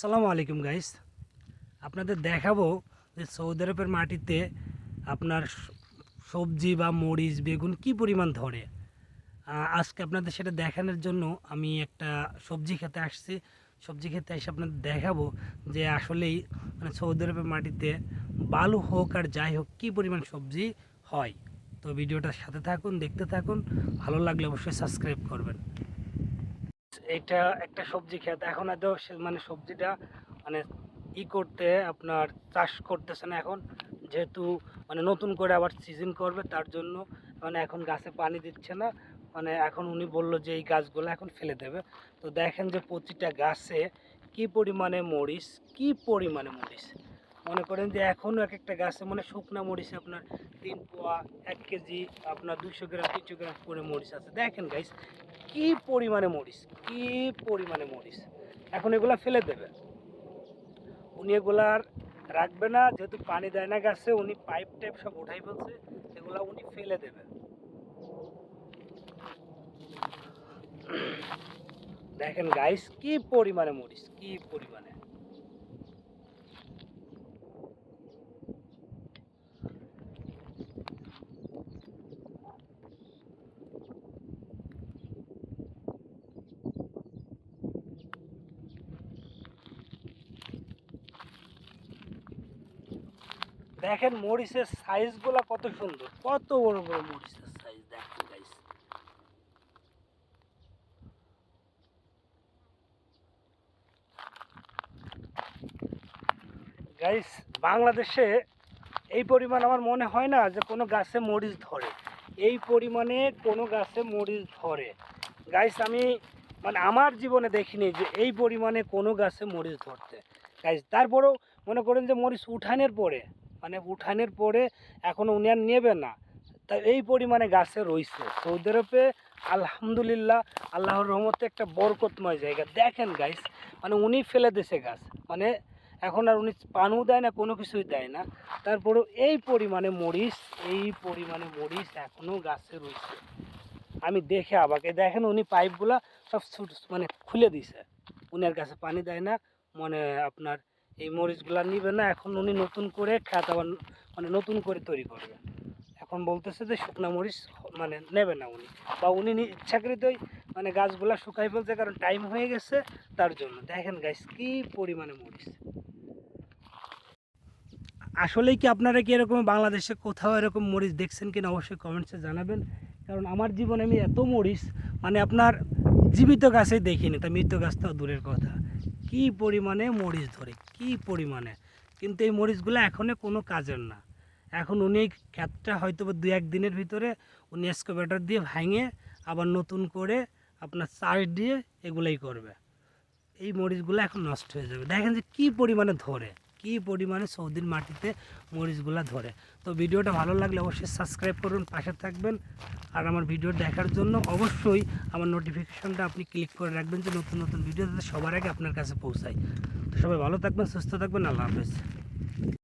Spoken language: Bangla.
আসসালামু আলাইকুম গাইস আপনাদের দেখাবো যে সৌদি আরবের মাটিতে আপনার সবজি বা মরিচ, বেগুন কি পরিমাণ ধরে। আজকে আপনাদের সেটা দেখানোর জন্য আমি একটা সবজি খেতে আসছি। সবজি খেতে এসে আপনাদের দেখাবো যে আসলেই মানে সৌদি আরবের মাটিতে বালু হোক আর যাই হোক কী পরিমাণ সবজি হয়। তো ভিডিওটার সাথে থাকুন, দেখতে থাকুন, ভালো লাগলে অবশ্যই সাবস্ক্রাইব করবেন। এটা একটা সবজি ক্ষেত এখন সে- মানে সবজিটা মানে ই করতে আপনার চাষ করতেছে না এখন। যেহেতু মানে নতুন করে আবার সিজন করবে, তার জন্য মানে এখন গাছে পানি দিচ্ছে না। মানে এখন উনি বলল যে এই গাছগুলো এখন ফেলে দেবে। তো দেখেন যে প্রতিটা গাছে কি পরিমাণে মরিচ, কি পরিমাণে মরিচ। মনে করেন যে এখনও এক একটা গাছে মানে শুকনা মরিচ আপনার তিন পোয়া, এক কেজি, আপনার দুশো গ্রাম, তিনশো গ্রাম করে মরিচ আছে। দেখেন গাইস কি পরিমাণে মরিচ, কি পরিমাণে মরিচ। এখন এগুলা ফেলে দেবে। উনি এগুলা আর রাখবে না, যেহেতু পানি দেয় না গাছে, উনি পাইপ টাইপ সব উঠাই ফেলছে, এগুলা উনি ফেলে দেবে। দেখেন গাইস কি পরিমাণে মরিচ, কি পরিমাণে। দেখেন মরিচের সাইজগুলা কত সুন্দর। কত বড় বড় মরিচের সাইজ দেখেন গাইস গাইস বাংলাদেশে এই পরিমাণ আমার মনে হয় না যে কোনো গাছে মরিচ ধরে। এই পরিমাণে কোনো গাছে মরিচ ধরে। গাইস আমি মানে আমার জীবনে দেখিনি যে এই পরিমাণে কোনো গাছে মরিচ ধরতে। গাইস তারপরেও মনে করেন যে মরিচ উঠানের পরে মানে উঠানের পরে এখনও উনি আর নেবে না। তা এই পরিমাণে গাছে রয়েছে সৌদি আরবে আলহামদুলিল্লাহ আল্লাহর রহমতে একটা বরকতময় জায়গা। দেখেন গাইস মানে উনি ফেলে দিছে গাছ। মানে এখন আর উনি পানও দেয় না, কোনো কিছুই দেয় না। তারপরেও এই পরিমাণে মরিচ, এই পরিমাণে মরিচ এখনও গাছে রয়েছে আমি দেখে আবাকে দেখেন উনি পাইপগুলা সব মানে খুলে দিছে। উনার কাছে পানি দেয় না মানে আপনার এই মরিচগুলা নিবে না, এখন উনি নতুন করে খাত মানে নতুন করে তৈরি করবে। এখন বলতেছে যে শুকনা মরিচ মানে নেবে না উনি। বা উনি ইচ্ছাকৃতই মানে গাছগুলা শুকাই ফেলছে কারণ টাইম হয়ে গেছে তার জন্য। দেখেন গাছ কি পরিমাণে মরিচ। আসলেই কি আপনারা কি এরকম বাংলাদেশে কোথাও এরকম মরিচ দেখছেন কিনা অবশ্যই কমেন্টসে জানাবেন। কারণ আমার জীবনে আমি এত মরিচ মানে আপনার জীবিত গাছে দেখিনি, তা মৃত গাছ তো দূরের কথা। কি পরিমাণে মরিচ ধরে, কি পরিমাণে? কিন্তু এই মরিচগুলো এখনও কোনো কাজের না। এখন উনি এই ক্ষেতটা হয়তো দু এক দিনের ভিতরে উনি এসকোভেটার দিয়ে ভাঙে, আবার নতুন করে আপনার চাষ দিয়ে এগুলাই করবে। এই মরিচগুলো এখন নষ্ট হয়ে যাবে। দেখেন যে কী পরিমাণে ধরে। কী পরিমাণে সৌদির মাটিতে মরিচগুলো ধরে। তো ভিডিওটা ভালো লাগলে অবশ্যই সাবস্ক্রাইব করুন, পাশে থাকবেন। আর আমার ভিডিও দেখার জন্য অবশ্যই আমার নোটিফিকেশনটা আপনি ক্লিক করে রাখবেন যে নতুন নতুন ভিডিও যাতে সবার আগে আপনার কাছে পৌঁছায়। তো সবাই ভালো থাকবেন, সুস্থ থাকবেন, আল্লাহ হাফেজ।